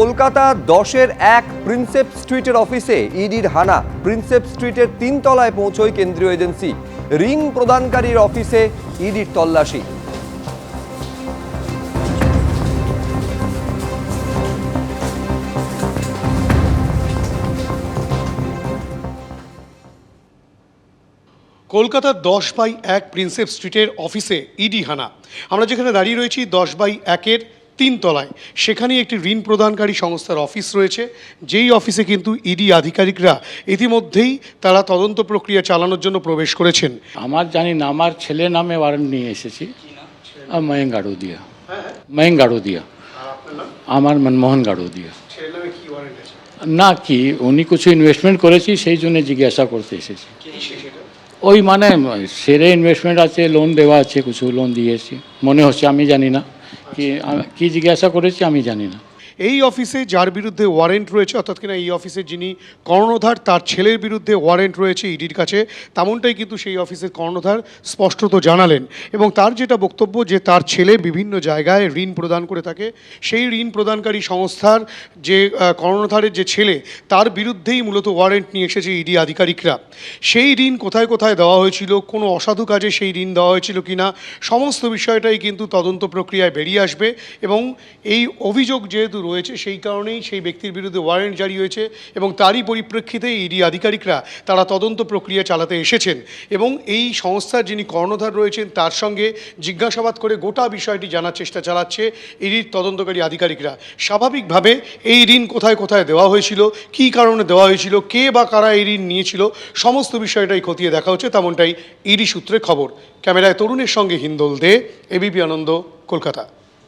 কলকাতা দশের এক প্রিন্সেপ স্ট্রিটের অফিসে ইডির হানা প্রিন্সেপ স্ট্রিটের তিন তলায় পৌঁছয় কেন্দ্রীয় এজেন্সি। রিং প্রদানকারীর অফিসে ইডির তল্লাশি। কলকাতার দশ বাই এক প্রিন্সেপ স্ট্রিটের অফিসে ইডি হানা। আমরা যেখানে দাঁড়িয়ে রয়েছি দশ বাই একের তিন তলায় সেখানে একটি ঋণ প্রদানকারী সংস্থার অফিস রয়েছে। যেই অফিসে কিন্তু ইডি আধিকারিকরা ইতিমধ্যেই তারা তদন্ত প্রক্রিয়া চালানোর জন্য প্রবেশ করেছেন। আমার জানি না, আমার ছেলে নামে ওয়ারেন্ট নিয়ে এসেছি। ময়ঙ্ক গাড়ুদিয়া আমার মনমোহন গাড়ুদিয়া না, কি, উনি কিছু ইনভেস্টমেন্ট করেছি, সেই জন্য জিজ্ঞাসা করতে এসেছি। ওই মানে সেরে ইনভেস্টমেন্ট আছে লোন দেওয়া আছে, কিছু লোন দিয়েছি। মনে হচ্ছে, আমি জানি না। কি জিজ্ঞাসা করেছি আমি জানি না। এই অফিসে যার বিরুদ্ধে ওয়ারেন্ট রয়েছে, অর্থাৎ কিনা এই অফিসের যিনি কর্ণধার, তার ছেলের বিরুদ্ধে ওয়ারেন্ট রয়েছে ইডির কাছে, তেমনটাই কিন্তু সেই অফিসের কর্ণধার স্পষ্টত জানালেন। এবং তার যেটা বক্তব্য যে তার ছেলে বিভিন্ন জায়গায় ঋণ প্রদান করে থাকে, সেই ঋণ প্রদানকারী সংস্থার যে কর্ণধারের যে ছেলে, তার বিরুদ্ধেই মূলত ওয়ারেন্ট নিয়ে এসেছে ইডি আধিকারিকরা। সেই ঋণ কোথায় কোথায় দেওয়া হয়েছিল, কোনো অসাধু কাজে সেই ঋণ দেওয়া হয়েছিল কিনা, সমস্ত বিষয়টাই কিন্তু তদন্ত প্রক্রিয়ায় বেরিয়ে আসবে। এবং এই অভিযোগ যেহেতু রয়েছে সেই কারণেই সেই ব্যক্তির বিরুদ্ধে ওয়ারেন্ট জারি হয়েছে এবং তারই পরিপ্রেক্ষিতে ইডি আধিকারিকরা তারা তদন্ত প্রক্রিয়া চালাতে এসেছেন এবং এই সংস্থার যিনি কর্ণধার রয়েছেন তার সঙ্গে জিজ্ঞাসাবাদ করে গোটা বিষয়টি জানার চেষ্টা চালাচ্ছে ইডির তদন্তকারী আধিকারিকরা। স্বাভাবিকভাবে এই ঋণ কোথায় কোথায় দেওয়া হয়েছিল, কী কারণে দেওয়া হয়েছিল, কে বা কারা এই ঋণ নিয়েছিল, সমস্ত বিষয়টাই খতিয়ে দেখা হচ্ছে তেমনটাই ইডি সূত্রে খবর। ক্যামেরায় তরুণের সঙ্গে হিন্দোল দে এবিপি আনন্দ, কলকাতা।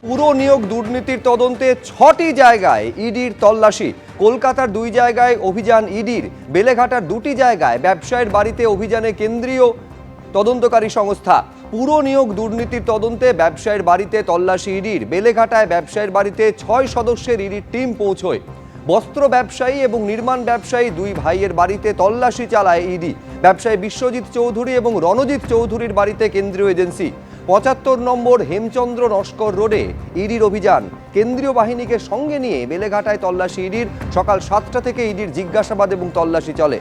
পুরো নিয়োগ দুর্নীতির তদন্তে ছটি জায়গায় ইডির তল্লাশি। কলকাতার দুই জায়গায় অভিযান ইডির, বেলেঘাটার দুটি জায়গায় ব্যবসায়ীর বাড়িতে অভিযানে কেন্দ্রীয় তদন্তকারী সংস্থা। পুরো নিয়োগ দুর্নীতির তদন্তে ব্যবসায়ীর বাড়িতে তল্লাশি ইডির, বেলেঘাটায় ব্যবসায়ীর বাড়িতে ছয় সদস্যের ইডির টিম পৌঁছয়। বস্ত্র ব্যবসায়ী এবং নির্মাণ ব্যবসায়ী দুই ভাইয়ের বাড়িতে তল্লাশি চালায় ইডি। ব্যবসায়ী বিশ্বজিৎ চৌধুরী এবং রণজিৎ চৌধুরীর বাড়িতে কেন্দ্রীয় এজেন্সি। পঁচাত্তর নম্বর হেমচন্দ্র নস্কর রোডে ইডির অভিযান। কেন্দ্রীয় বাহিনীকে সঙ্গে নিয়ে বেলেঘাটায় তল্লাশি ইডির। সকাল সাতটা থেকে ইডির জিজ্ঞাসাবাদ এবং তল্লাশি চলে।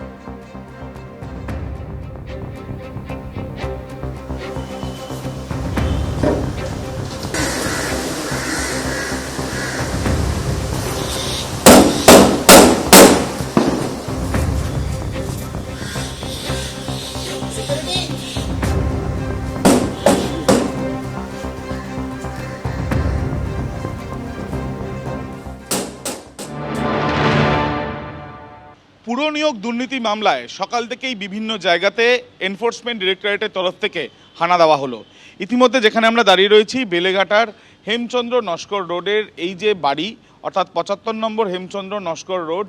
পুরো নিয়োগ দুর্নীতি মামলায় সকাল থেকেই বিভিন্ন জায়গাতে এনফোর্সমেন্ট ডিরেক্টরেটের তরফ থেকে হানা দেওয়া হলো। ইতিমধ্যে যেখানে আমরা দাঁড়িয়ে রয়েছি, বেলেঘাটার হেমচন্দ্র নস্কর রোডের এই যে বাড়ি, অর্থাৎ পঁচাত্তর নম্বর হেমচন্দ্র নস্কর রোড,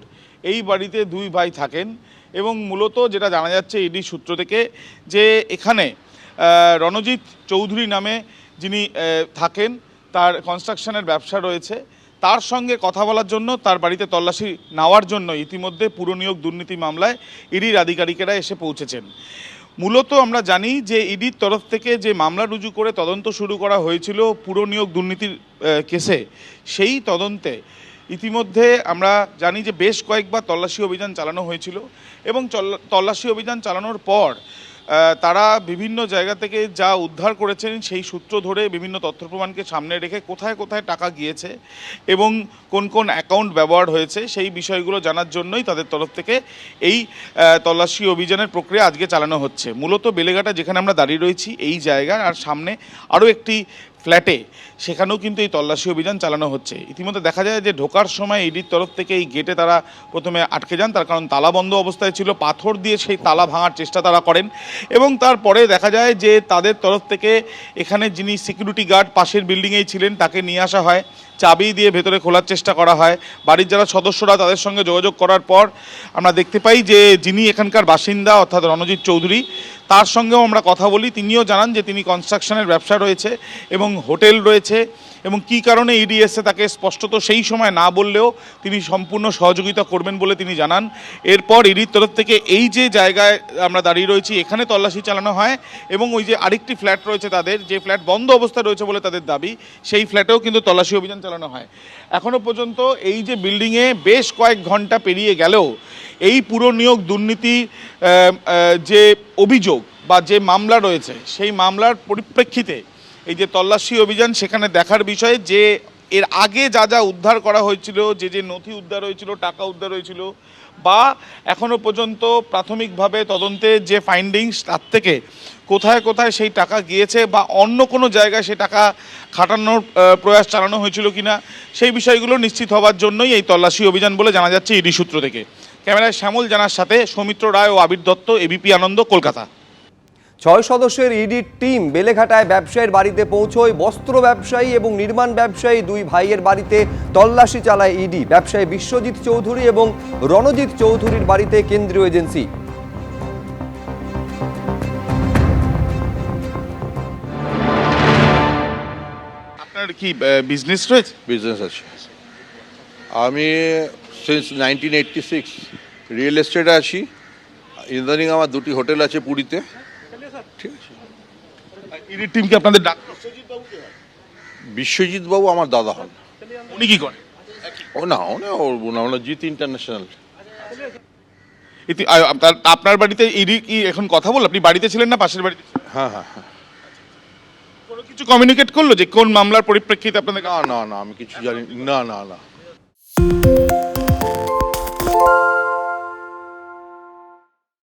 এই বাড়িতে দুই ভাই থাকেন এবং মূলত যেটা জানা যাচ্ছে ইডি সূত্র থেকে যে এখানে রণজিৎ চৌধুরী নামে যিনি থাকেন, তার কনস্ট্রাকশনের ব্যবসা রয়েছে। তার সঙ্গে কথা বলার জন্য, তার বাড়িতে তল্লাশি নেওয়ার জন্য ইতিমধ্যে পুরনিয়োগ দুর্নীতি মামলায় ইডির আধিকারিকেরা এসে পৌঁছেছেন। মূলত আমরা জানি যে ইডির তরফ থেকে যে মামলা রুজু করে তদন্ত শুরু করা হয়েছিল পুরনিয়োগ দুর্নীতির কেসে, সেই তদন্তে ইতিমধ্যে আমরা জানি যে বেশ কয়েকবার তল্লাশি অভিযান চালানো হয়েছিল এবং তল্লাশি অভিযান চালানোর পর তারা বিভিন্ন জায়গা থেকে যা উদ্ধার করেছেন সেই সূত্র ধরে বিভিন্ন তথ্য প্রমাণকে সামনে রেখে কোথায় কোথায় টাকা গিয়েছে এবং কোন কোন অ্যাকাউন্ট ব্যবহার হয়েছে সেই বিষয়গুলো জানার জন্যই তাদের তরফ থেকে এই তল্লাশি অভিযানের প্রক্রিয়া আজকে চালানো হচ্ছে। মূলত বেলেঘাটা যেখানে আমরা দাঁড়িয়ে রয়েছি এই জায়গা আর সামনে আরও একটি ফ্ল্যাটে, সেখানেও কিন্তু এই তল্লাশি অভিযান চালানো হচ্ছে। ইতিমধ্যে দেখা যায় যে ঢোকার সময় ইডির তরফ থেকে এই গেটে তারা প্রথমে আটকে যান, তার কারণ তালা বন্ধ অবস্থায় ছিল, পাথর দিয়ে সেই তালা ভাঙার চেষ্টা তারা করেন এবং তারপরে দেখা যায় যে তাদের তরফ থেকে এখানে যিনি সিকিউরিটি গার্ড পাশের বিল্ডিংয়েই ছিলেন, তাকে নিয়ে আসা হয়। চাবি দিয়ে ভেতরে খোলার চেষ্টা করা হয়। বাড়ির যারা সদস্যরা তাদের সঙ্গে যোগাযোগ করার পর আমরা দেখতে পাই যে যিনি এখানকার বাসিন্দা অর্থাৎ রণজিৎ চৌধুরী, তার সঙ্গেও আমরা কথা বলি। তিনিও জানান যে তিনি কনস্ট্রাকশনের ব্যবসা রয়েছে এবং হোটেল রয়েছে এবং কী কারণে ইডি এসে তাকে স্পষ্টত সেই সময় না বললেও তিনি সম্পূর্ণ সহযোগিতা করবেন বলে তিনি জানান। এরপর ইডির তরফ থেকে এই যে জায়গায় আমরা দাঁড়িয়ে রয়েছি, এখানে তল্লাশি চালানো হয় এবং ওই যে আরেকটি ফ্ল্যাট রয়েছে তাদের, যে ফ্ল্যাট বন্ধ অবস্থায় রয়েছে বলে তাদের দাবি, সেই ফ্ল্যাটেও কিন্তু তল্লাশি অভিযান চালানো হয়। এখনও পর্যন্ত এই যে বিল্ডিংয়ে বেশ কয়েক ঘণ্টা পেরিয়ে গেলেও এই পুরো নিয়োগ দুর্নীতি যে অভিযোগ বা যে মামলা রয়েছে, সেই মামলার পরিপ্রেক্ষিতে এই যে তল্লাশি অভিযান সেখানে দেখার বিষয়ে যে এর আগে যা যা উদ্ধার করা হয়েছিল, যে যে নথি উদ্ধার হয়েছিল, টাকা উদ্ধার হয়েছিল বা এখনও পর্যন্ত প্রাথমিকভাবে তদন্তে যে ফাইন্ডিংস তার থেকে কোথায় কোথায় সেই টাকা গিয়েছে বা অন্য কোনো জায়গায় সেই টাকা খাটানোর প্রয়াস চালানো হয়েছিল কিনা, সেই বিষয়গুলো নিশ্চিত হওয়ার জন্যই এই তল্লাশি অভিযান বলে জানা যাচ্ছে ইডি সূত্র থেকে। ক্যামেরায় শ্যামল জানার সাথে সৌমিত্র রায় ও আবির দত্ত, এবিপি আনন্দ, কলকাতা। ছয় সদস্যের ইডির টিম বেলেঘাটায় ব্যবসায়ীর বাড়িতে পৌঁছয় বস্ত্র ব্যবসায়ী এবং নির্মাণ ব্যবসায়ী দুই ভাইয়ের বাড়িতে তল্লাশি চালায় ইডি। ব্যবসায়ী বিশ্বজিৎ চৌধুরী এবং রণজিৎ চৌধুরীর বাড়িতে কেন্দ্রীয় এজেন্সি। আপনার কি বিজনেস রয়েছে? বিজনেস আছে। আমি since nineteen eighty six real এস্টেটে আছি। ইদানিং আমার দুটি হোটেল আছে পুরীতে। ঠিক আছে। ইডির টিম কি আপনাদের ডাক বিশ্বজিৎ বাবু আমার দাদা হন। উনি কি করেন? ও না ও না ওর বোন আমরা জিত ইন্টারন্যাশনাল। আপনার বাড়িতে ইডি কি এখন কথা বল? আপনি বাড়িতে ছিলেন না পাশের বাড়িতে হ্যাঁ হ্যাঁ হ্যাঁ। কোনো কিছু কমিউনিকেট করল যে কোন মামলার পরিপ্রেক্ষিতে আপনাদের না না না আমি কিছু জানি না না না।